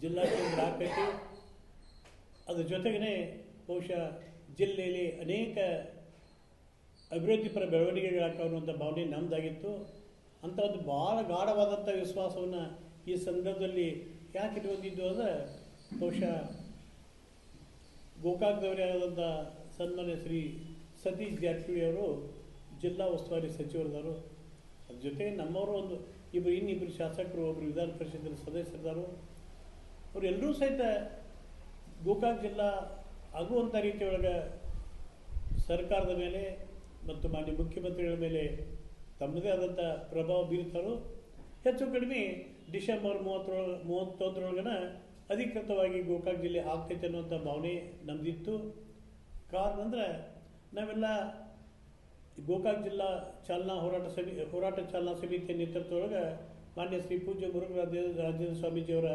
ಜಿಲ್ಲಾ ಕೇಂದ್ರ ಆಕೈತಿ ಅದ್ರ ಜೊತೆಗೇ ಬಹುಶಃ ಜಿಲ್ಲೆಯಲ್ಲಿ ಅನೇಕ ಅಭಿವೃದ್ಧಿಪರ ಬೆಳವಣಿಗೆಗಳಾಗ್ತಾವೆ ಅನ್ನುವಂಥ ಭಾವನೆ ನಮ್ಮದಾಗಿತ್ತು ಅಂಥ ಒಂದು ಭಾಳ ಗಾಢವಾದಂಥ ವಿಶ್ವಾಸವನ್ನು ಈ ಸಂದರ್ಭದಲ್ಲಿ ಯಾಕೆ ಇಟ್ಕೊಂಡಿದ್ದು ಅಂದರೆ ಬಹುಶಃ ಗೋಕಾಕ್ದವರೇ ಆದಂಥ ಸನ್ಮಾನ್ಯ ಶ್ರೀ ಸತೀಶ್ ಜಾರಕಿಹೊಳಿ ಅವರು ಜಿಲ್ಲಾ ಉಸ್ತುವಾರಿ ಸಚಿವರಿದ್ದಾರೆ. ಅದ್ರ ಜೊತೆಗೆ ನಮ್ಮವರು ಒಂದು ಇಬ್ಬರು ಇನ್ನಿಬ್ಬರು ಶಾಸಕರು ಒಬ್ಬರು ವಿಧಾನ ಪರಿಷತ್ತಿನ ಸದಸ್ಯರಿದ್ದಾರೋ ಅವರೆಲ್ಲರೂ ಸಹಿತ ಗೋಕಾಕ್ ಜಿಲ್ಲಾ ಆಗುವಂಥ ರೀತಿಯೊಳಗೆ ಸರ್ಕಾರದ ಮೇಲೆ ಮತ್ತು ಮಾನ್ಯ ಮುಖ್ಯಮಂತ್ರಿಗಳ ಮೇಲೆ ತಮ್ಮದೇ ಆದಂಥ ಪ್ರಭಾವ ಬೀರ್ತಾರೋ ಹೆಚ್ಚು ಕಡಿಮೆ ಡಿಸೆಂಬರ್ ಮೂವತ್ತೊಳ, ಮೂವತ್ತೊಂದರೊಳಗನ ಅಧಿಕೃತವಾಗಿ ಗೋಕಾಕ್ ಜಿಲ್ಲೆ ಆಗ್ತೈತೆ ಅನ್ನುವಂಥ ಭಾವನೆ ನಮ್ಮದಿತ್ತು ಕಾರಣ ಅಂದ್ರೆ ನಾವೆಲ್ಲ ಗೋಕಾಕ್ ಜಿಲ್ಲಾ ಚಾಲನಾ ಹೋರಾಟ ಸಮಿ ಹೋರಾಟ ಚಾಲನಾ ಸಮಿತಿಯ ನೇತೃತ್ವದೊಳಗೆ ಮಾನ್ಯ ಶ್ರೀ ಪೂಜ್ಯ ಮುರುಘರಾಜ, ರಾಜೇಂದ್ರ ಸ್ವಾಮೀಜಿಯವರ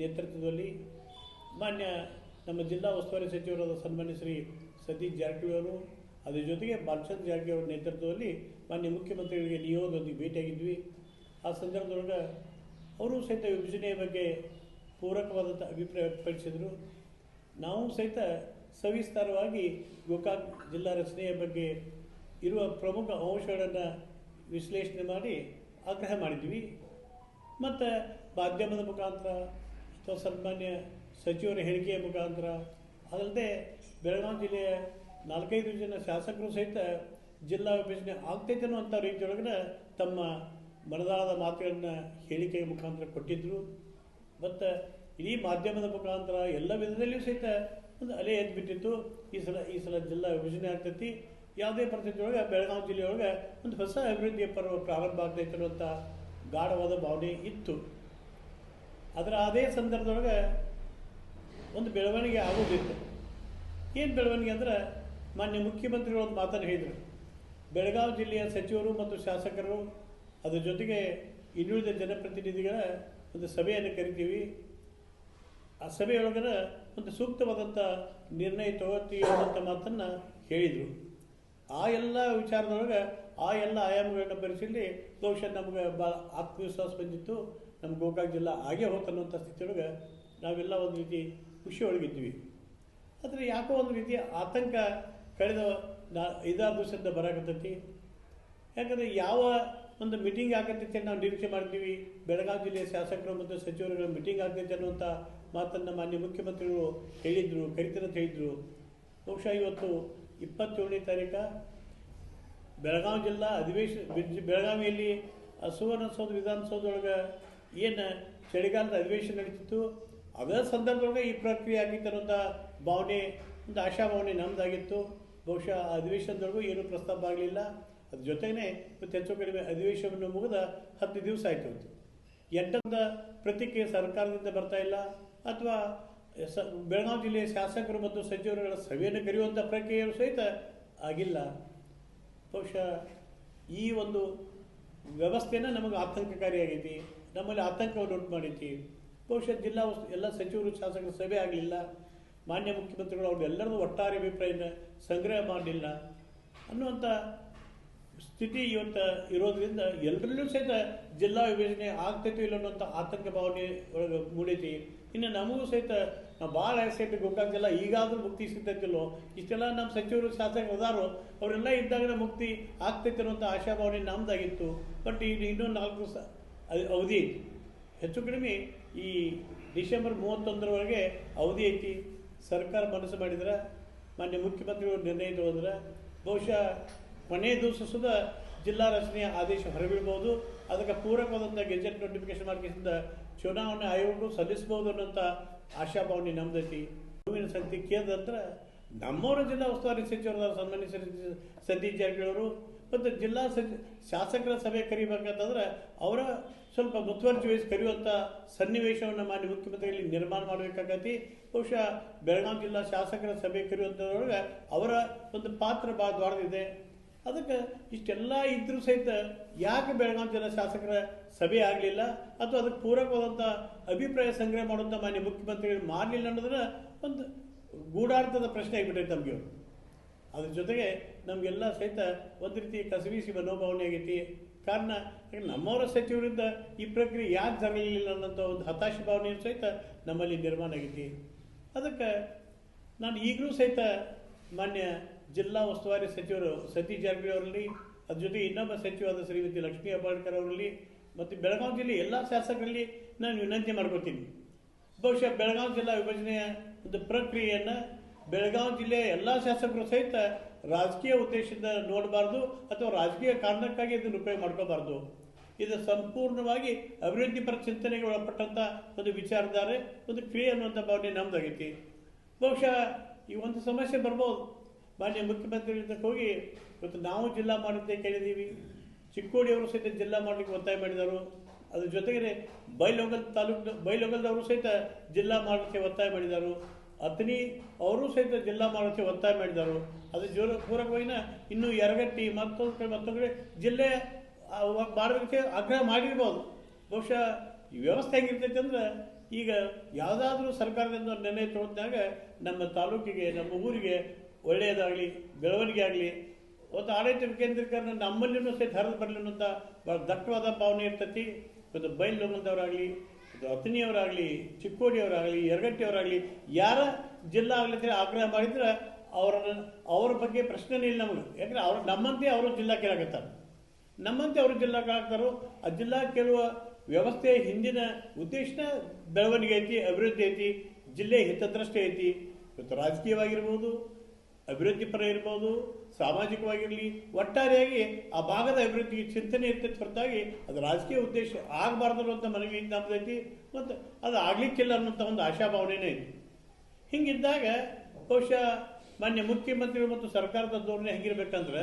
ನೇತೃತ್ವದಲ್ಲಿ ಮಾನ್ಯ ನಮ್ಮ ಜಿಲ್ಲಾ ಉಸ್ತುವಾರಿ ಸಚಿವರಾದ ಸನ್ಮಾನ್ಯ ಶ್ರೀ ಸತೀಶ್ ಜಾರಕಿಹೊಳಿ ಅವರು, ಅದ್ರ ಜೊತೆಗೆ ಬಾಲಚಂದ್ರ ಜಾರಕಿ ಅವರ ನೇತೃತ್ವದಲ್ಲಿ ಮಾನ್ಯ ಮುಖ್ಯಮಂತ್ರಿಗಳಿಗೆ ನಿಯೋಗದೊಂದಿಗೆ ಭೇಟಿಯಾಗಿದ್ವಿ. ಆ ಸಂದರ್ಭದೊಳಗೆ ಅವರು ಸಹಿತ ವಿಭಜನೆಯ ಬಗ್ಗೆ ಪೂರಕವಾದಂಥ ಅಭಿಪ್ರಾಯ ವ್ಯಕ್ತಪಡಿಸಿದರು. ನಾವು ಸಹಿತ ಸವಿಸ್ತಾರವಾಗಿ ಗೋಕಾಕ್ ಜಿಲ್ಲಾ ರಚನೆಯ ಬಗ್ಗೆ ಇರುವ ಪ್ರಮುಖ ಅಂಶಗಳನ್ನು ವಿಶ್ಲೇಷಣೆ ಮಾಡಿ ಆಗ್ರಹ ಮಾಡಿದ್ವಿ. ಮತ್ತು ಮಾಧ್ಯಮದ ಮುಖಾಂತರ ಅಥವಾ ಸನ್ಮಾನ್ಯ ಸಚಿವರ ಹೇಳಿಕೆಯ ಮುಖಾಂತರ, ಅದಲ್ಲದೆ ಬೆಳಗಾವಿ ಜಿಲ್ಲೆಯ ನಾಲ್ಕೈದು ಜನ ಶಾಸಕರು ಸಹಿತ ಜಿಲ್ಲಾ ವಿಭಜನೆ ಆಗ್ತೈತೆ ಅನ್ನುವಂಥ ರೀತಿಯೊಳಗಡೆ ತಮ್ಮ ಮನದಾಳದ ಮಾತುಗಳನ್ನು ಹೇಳಿಕೆಯ ಮುಖಾಂತರ ಕೊಟ್ಟಿದ್ದರು ಮತ್ತು ಇಡೀ ಮಾಧ್ಯಮದ ಮುಖಾಂತರ ಎಲ್ಲ ವಿಧದಲ್ಲಿಯೂ ಸಹಿತ ಒಂದು ಅಲೆ ಎದ್ದು ಬಿಟ್ಟಿತ್ತು ಈ ಸಲ ಈ ಸಲ ಜಿಲ್ಲಾ ವಿಭಜನೆ ಆಗ್ತೈತಿ. ಯಾವುದೇ ಪರಿಸ್ಥಿತಿ ಒಳಗೆ ಬೆಳಗಾವಿ ಜಿಲ್ಲೆಯೊಳಗೆ ಒಂದು ಹೊಸ ಅಭಿವೃದ್ಧಿಯ ಪರ್ವ ಪ್ರಾರಂಭ ಆಗ್ತೈತೆ ಅನ್ನುವಂಥ ಗಾಢವಾದ ಭಾವನೆ ಇತ್ತು. ಅದರ ಅದೇ ಸಂದರ್ಭದೊಳಗೆ ಒಂದು ಬೆಳವಣಿಗೆ ಆಗೋದಿತ್ತು. ಏನು ಬೆಳವಣಿಗೆ ಅಂದ್ರೆ, ಮಾನ್ಯ ಮುಖ್ಯಮಂತ್ರಿಗಳು ಒಂದು ಮಾತನ್ನು ಹೇಳಿದರು. ಬೆಳಗಾವಿ ಜಿಲ್ಲೆಯ ಸಚಿವರು ಮತ್ತು ಶಾಸಕರು, ಅದರ ಜೊತೆಗೆ ಇನ್ನುಳಿದ ಜನಪ್ರತಿನಿಧಿಗಳ ಒಂದು ಸಭೆಯನ್ನು ಕರಿತೀವಿ. ಆ ಸಭೆಯೊಳಗನ ಒಂದು ಸೂಕ್ತವಾದಂಥ ನಿರ್ಣಯ ತಗೋತೀವಿ ಅನ್ನೋಂಥ ಮಾತನ್ನು ಹೇಳಿದರು. ಆ ಎಲ್ಲ ವಿಚಾರದೊಳಗೆ ಆ ಎಲ್ಲ ಆಯಾಮಗಳನ್ನ ಪರಿಶೀಲಿ ಬಹುಶಃ ನಮಗೆ ಭಾಳ ಆತ್ಮವಿಶ್ವಾಸ ಬಂದಿತ್ತು. ನಮ್ಮ ಗೋಕಾಕ್ ಜಿಲ್ಲಾ ಆಗೇ ಹೋತನ್ನುವಂಥ ಸ್ಥಿತಿಯೊಳಗೆ ನಾವೆಲ್ಲ ಒಂದು ರೀತಿ ಖುಷಿ ಒಳಗಿದ್ವಿ. ಆದರೆ ಯಾಕೋ ಒಂದು ರೀತಿ ಆತಂಕ ಕಳೆದ ನಾ ಐದಾರು ದಿವಸದಿಂದ ಬರಕತ್ತೈತಿ. ಯಾಕಂದರೆ ಯಾವ ಒಂದು ಮೀಟಿಂಗ್ ಆಗತ್ತೈತಿ ನಾವು ನಿರೀಕ್ಷೆ ಮಾಡ್ತೀವಿ. ಬೆಳಗಾವಿ ಜಿಲ್ಲೆಯ ಶಾಸಕರು ಮತ್ತು ಸಚಿವರುಗಳ ಮೀಟಿಂಗ್ ಆಗ್ತೈತೆ ಅನ್ನುವಂಥ ಮಾತನ್ನು ಮಾನ್ಯ ಮುಖ್ಯಮಂತ್ರಿಗಳು ಹೇಳಿದರು ಕರಿತಾರೆ ಅಂತ ಹೇಳಿದರು. ಬಹುಶಃ ಇವತ್ತು ಇಪ್ಪತ್ತೇಳನೇ ತಾರೀಕ ಬೆಳಗಾವಿ ಜಿಲ್ಲಾ ಅಧಿವೇಶನ ಬೆಳಗಾವಿಯಲ್ಲಿ ಸುವರ್ಣಸೌಧ ವಿಧಾನಸೌಧದೊಳಗೆ ಏನು ಚಳಿಗಾಲದ ಅಧಿವೇಶನ ನಡೀತಿತ್ತು, ಅದರ ಸಂದರ್ಭದೊಳಗೆ ಈ ಪ್ರಕ್ರಿಯೆ ಆಗಿತ್ತು ಅನ್ನೋಂಥ ಭಾವನೆ, ಒಂದು ಆಶಾಭಾವನೆ ನಮ್ಮದಾಗಿತ್ತು ಬಹುಶಃ ಆ ಅಧಿವೇಶನದೊಳಗೂ ಏನೂ ಪ್ರಸ್ತಾಪ ಆಗಲಿಲ್ಲ. ಅದ್ರ ಜೊತೆಗೇ ಮತ್ತು ಹೆಚ್ಚು ಕಡಿಮೆ ಅಧಿವೇಶನವನ್ನು ಮುಗಿದ ಹತ್ತು ದಿವಸ ಆಯಿತು. ಎಂಟರಿಂದ ಪ್ರತಿಕ್ರಿಯೆ ಸರ್ಕಾರದಿಂದ ಬರ್ತಾ ಇಲ್ಲ, ಅಥವಾ ಸ, ಬೆಳಗಾವಿ ಜಿಲ್ಲೆಯ ಶಾಸಕರು ಮತ್ತು ಸಚಿವರುಗಳ ಸಭೆಯನ್ನು ಕರೆಯುವಂಥ ಪ್ರಕ್ರಿಯೆಯು ಸಹಿತ ಆಗಿಲ್ಲ. ಬಹುಶಃ ಈ ಒಂದು ವ್ಯವಸ್ಥೆನ ನಮಗೆ ಆತಂಕಕಾರಿಯಾಗೈತಿ, ನಮ್ಮಲ್ಲಿ ಆತಂಕವನ್ನು ಉಂಟು ಮಾಡೈತಿ. ಬಹುಶಃ ಜಿಲ್ಲಾ ಎಲ್ಲ ಸಚಿವರು, ಶಾಸಕರ ಸಭೆ ಆಗಲಿಲ್ಲ. ಮಾನ್ಯ ಮುಖ್ಯಮಂತ್ರಿಗಳು ಅವ್ರೆಲ್ಲರದು ಒಟ್ಟಾರೆ ಅಭಿಪ್ರಾಯನ ಸಂಗ್ರಹ ಮಾಡಲಿಲ್ಲ. ಅನ್ನುವಂಥ ಸ್ಥಿತಿ ಇವತ್ತು ಇರೋದ್ರಿಂದ ಎಲ್ಲರಲ್ಲೂ ಸಹಿತ ಜಿಲ್ಲಾ ವಿಭಜನೆ ಆಗ್ತೈತೋ ಇಲ್ಲ ಅನ್ನುವಂಥ ಆತಂಕ ಭಾವನೆ ಒಳಗೆ ಮೂಡೈತಿ. ಇನ್ನು ನಮಗೂ ಸಹಿತ ನಾವು ಭಾಳ ಆಸೆಟ್ಟು ಗೊತ್ತಾಗ್ತಿಲ್ಲ, ಈಗಾದರೂ ಮುಕ್ತಿ ಸಿಗ್ತೈತಿಲ್ಲೋ? ಇಷ್ಟೆಲ್ಲ ನಮ್ಮ ಸಚಿವರು, ಶಾಸಕರು ಅದಾರು, ಅವರೆಲ್ಲ ಇದ್ದಾಗ ಮುಕ್ತಿ ಆಗ್ತೈತಿ ಅಂತ ಆಶಾಭಾವನೆ ನಮ್ಮದಾಗಿತ್ತು ಬಟ್ ಇನ್ನು ಇನ್ನೊಂದು ನಾಲ್ಕು ಸ ಅವಧಿ ಐತಿ. ಹೆಚ್ಚು ಕಡಿಮೆ ಈ ಡಿಸೆಂಬರ್ ಮೂವತ್ತೊಂದರವರೆಗೆ ಅವಧಿ ಐತಿ. ಸರ್ಕಾರ ಮನಸ್ಸು ಮಾಡಿದ್ರೆ, ಮಾನ್ಯ ಮುಖ್ಯಮಂತ್ರಿಗಳು ನಿರ್ಣಯ ತಗೊಂಡ್ರೆ, ಬಹುಶಃ ಕೊನೆಯ ದಿವಸ ಸುದ ಜಿಲ್ಲಾ ರಚನೆಯ ಆದೇಶ ಹೊರಬೀಳ್ಬೋದು ಅದಕ್ಕೆ ಪೂರಕವಾದಂಥ ಗೆಜೆಟ್ ನೋಟಿಫಿಕೇಶನ್ ಮಾಡ್ಕಿಸಿಂದ ಚುನಾವಣೆ ಆಯೋಗ ಸಲ್ಲಿಸಬಹುದು ಅನ್ನೋಂಥ ಆಶಾಭಾವನೆ ನಮ್ದೈತಿ. ಹೂವಿನ ಸಂಖ್ಯೆ ಕೇಂದ್ರ ಹತ್ರ ನಮ್ಮವರ ಜಿಲ್ಲಾ ಉಸ್ತುವಾರಿ ಸಚಿವರಾದ ಸನ್ಮಾನ್ಯ ಸತೀಶ್ ಜಾರಕಿಹೊಳಿ ಮತ್ತು ಜಿಲ್ಲಾ ಸಚಿ ಶಾಸಕರ ಸಭೆ ಕರಿಬೇಕಂತಂದ್ರೆ ಅವರ ಸ್ವಲ್ಪ ಮುತುವರ್ಜಿ ವಹಿಸಿ ಕರೆಯುವಂಥ ಸನ್ನಿವೇಶವನ್ನು ಮಾಡಿ ಮುಖ್ಯಮಂತ್ರಿಗಳಲ್ಲಿ ನಿರ್ಮಾಣ ಮಾಡಬೇಕಾಗತಿ. ಬಹುಶಃ ಬೆಳಗಾವಿ ಜಿಲ್ಲಾ ಶಾಸಕರ ಸಭೆ ಕರೆಯುವಂಥದ್ರೊಳಗೆ ಅವರ ಒಂದು ಪಾತ್ರ ಭಾಳ ದೊಡ್ಡದಿದೆ ಅದಕ್ಕೆ ಇಷ್ಟೆಲ್ಲ ಇದ್ರೂ ಸಹಿತ ಯಾಕೆ ಬೆಳಗಾವಿ ಜಿಲ್ಲಾ ಶಾಸಕರ ಸಭೆ ಆಗಲಿಲ್ಲ? ಅಥವಾ ಅದಕ್ಕೆ ಪೂರಕವಾದಂಥ ಅಭಿಪ್ರಾಯ ಸಂಗ್ರಹ ಮಾಡುವಂಥ ಮಾನ್ಯ ಮುಖ್ಯಮಂತ್ರಿಗಳು ಮಾಡಲಿಲ್ಲ ಅನ್ನೋದನ್ನ ಒಂದು ಗೂಢಾರ್ಥದ ಪ್ರಶ್ನೆ ಆಗಿಬಿಟ್ಟೈತೆ ನಮಗೆ ಅದ್ರ ಜೊತೆಗೆ ನಮಗೆಲ್ಲ ಸಹಿತ ಒಂದು ರೀತಿ ಕಸಬೀಸಿ ಮನೋಭಾವನೆ ಆಗೈತಿ. ಕಾರಣ, ನಮ್ಮವರ ಸಚಿವರಿಂದ ಈ ಪ್ರಕ್ರಿಯೆ ಯಾಕೆ ಜರಲಿಲ್ಲ ಅನ್ನೋಂಥ ಒಂದು ಹತಾಶೆ ಭಾವನೆ ಸಹಿತ ನಮ್ಮಲ್ಲಿ ನಿರ್ಮಾಣ ಆಗೈತಿ. ಅದಕ್ಕೆ ನಾನು ಈಗಲೂ ಸಹಿತ ಮಾನ್ಯ ಜಿಲ್ಲಾ ಉಸ್ತುವಾರಿ ಸಚಿವರು ಸತೀಶ್ ಜಾರಕಿಹೊಳಿ ಅವರಲ್ಲಿ ಅದ್ರ ಜೊತೆ ಇನ್ನೊಬ್ಬ ಸಚಿವರಾದ ಶ್ರೀಮತಿ ಲಕ್ಷ್ಮೀ ಹೆಬ್ಬಾಳ್ಕರ್ ಅವರಲ್ಲಿ, ಮತ್ತು ಬೆಳಗಾವಿ ಜಿಲ್ಲೆ ಎಲ್ಲ ಶಾಸಕರಲ್ಲಿ ನಾನು ವಿನಂತಿ ಮಾಡ್ಕೋತೀನಿ. ಬಹುಶಃ ಬೆಳಗಾವಿ ಜಿಲ್ಲಾ ವಿಭಜನೆಯ ಒಂದು ಪ್ರಕ್ರಿಯೆಯನ್ನು ಬೆಳಗಾವಿ ಜಿಲ್ಲೆಯ ಎಲ್ಲ ಶಾಸಕರು ಸಹಿತ ರಾಜಕೀಯ ಉದ್ದೇಶದಿಂದ ನೋಡಬಾರ್ದು ಅಥವಾ ರಾಜಕೀಯ ಕಾರಣಕ್ಕಾಗಿ ಇದನ್ನು ಉಪಯೋಗ ಮಾಡ್ಕೋಬಾರ್ದು. ಇದು ಸಂಪೂರ್ಣವಾಗಿ ಅಭಿವೃದ್ಧಿಪರ ಚಿಂತನೆಗೆ ಒಳಪಟ್ಟಂಥ ಒಂದು ವಿಚಾರಧಾರೆ, ಒಂದು ಕ್ರಿಯೆ ಅನ್ನುವಂಥ ಭಾವನೆ ನಮ್ದಾಗೈತಿ. ಬಹುಶಃ ಈ ಒಂದು ಸಮಸ್ಯೆ ಬರ್ಬೋದು. ಮಾನ್ಯ ಮುಖ್ಯಮಂತ್ರಿಗಳಿಂದ ಹೋಗಿ ಇವತ್ತು ನಾವು ಜಿಲ್ಲಾ ಮಾಡುತ್ತೆ ಕೇಳಿದ್ದೀವಿ. ಚಿಕ್ಕೋಡಿಯವರು ಸಹಿತ ಜಿಲ್ಲಾ ಮಾಡಲಿಕ್ಕೆ ಒತ್ತಾಯ ಮಾಡಿದರು. ಅದ್ರ ಜೊತೆಗೆ ಬೈಲೋಗಲ್ ತಾಲೂಕು ಬೈಲೋಗಲ್ದವರು ಸಹಿತ ಜಿಲ್ಲಾ ಮಾಡಲಿಕ್ಕೆ ಒತ್ತಾಯ ಮಾಡಿದರು. ಅತ್ನಿ ಅವರು ಸಹಿತ ಜಿಲ್ಲಾ ಮಾಡಲಿಕ್ಕೆ ಒತ್ತಾಯ ಮಾಡಿದರು. ಅದ್ರ ಜೋರ ಪೂರಕವಾಗಿನ ಇನ್ನೂ ಎರಗಟ್ಟಿ ಮತ್ತೊಂದು ಕಡೆ ಮತ್ತೊಂದು ಕಡೆ ಜಿಲ್ಲೆ ಮಾಡೋದಕ್ಕೆ ಆಗ್ರಹ ಮಾಡಿರ್ಬೋದು. ಬಹುಶಃ ವ್ಯವಸ್ಥೆ ಹೆಂಗಿರ್ತೈತೆ ಅಂದ್ರೆ ಈಗ ಯಾವುದಾದ್ರೂ ಸರ್ಕಾರದಿಂದ ನಿರ್ಣಯ ತಗೊಂಡಾಗ ನಮ್ಮ ತಾಲೂಕಿಗೆ, ನಮ್ಮ ಊರಿಗೆ ಒಳ್ಳೆಯದಾಗಲಿ, ಬೆಳವಣಿಗೆ ಆಗಲಿ ಒಂದು ಆಡಳಿತ ವಿಕೇಂದ್ರೀಕರಣ ನಮ್ಮಲ್ಲಿನೂ ಸಹಿತ ಹರಿದು ಬರಲಿ ಅಂತ ಭಾಳ ದಟ್ಟವಾದ ಭಾವನೆ ಇರ್ತೈತಿ. ಒಂದು ಬೈಲ್ ಒಂದು ಅತನಿಯವರಾಗಲಿ ಚಿಕ್ಕೋಡಿಯವರಾಗಲಿ ಯರಗಟ್ಟಿಯವರಾಗಲಿ ಯಾರ ಜಿಲ್ಲಾ ಆಗಲಿ ಆಗ್ಲಿಕ್ಕೆ ಆಗ್ರಹ ಮಾಡಿದ್ರೆ ಅವರ ಅವ್ರ ಬಗ್ಗೆ ಪ್ರಶ್ನೆನೇ ಇಲ್ಲ ನಮಗೆ. ಯಾಕಂದರೆ ಅವ್ರು ನಮ್ಮಂತೆ ಅವರು ಜಿಲ್ಲಾ ಕೇಳಾಕತ್ತಾರೆ. ನಮ್ಮಂತೆ ಅವರು ಜಿಲ್ಲಾ ಕೇಳಾಕ್ತಾರೋ ಆ ಜಿಲ್ಲಾ ಕೇಳುವ ವ್ಯವಸ್ಥೆ ಹಿಂದಿನ ಉದ್ದೇಶನ ಬೆಳವಣಿಗೆ ಐತಿ, ಅಭಿವೃದ್ಧಿ ಐತಿ, ಜಿಲ್ಲೆ ಹಿತದೃಷ್ಟಿ ಐತಿ. ಇವತ್ತು ರಾಜಕೀಯವಾಗಿರ್ಬೋದು ಅಭಿವೃದ್ಧಿ ಪರ ಇರ್ಬೋದು, ಸಾಮಾಜಿಕವಾಗಿರಲಿ, ಒಟ್ಟಾರೆಯಾಗಿ ಆ ಭಾಗದ ಅಭಿವೃದ್ಧಿಗೆ ಚಿಂತನೆ ಇರ್ತೈತೆ ಹೊರತಾಗಿ ಅದು ರಾಜಕೀಯ ಉದ್ದೇಶ ಆಗಬಾರ್ದು ಅನ್ನೋಂಥ ಮನವಿ ನಮ್ದೈತಿ ಮತ್ತು ಅದು ಆಗ್ಲಿಕ್ಕಿಲ್ಲ ಅನ್ನೋಂಥ ಒಂದು ಆಶಾಭಾವನೆನೇ ಐತಿ ಹಿಂಗಿದ್ದಾಗ ಬಹುಶಃ ಮಾನ್ಯ ಮುಖ್ಯಮಂತ್ರಿಗಳು ಮತ್ತು ಸರ್ಕಾರದ ಧೋರಣೆ ಹೆಂಗಿರ್ಬೇಕಂದ್ರೆ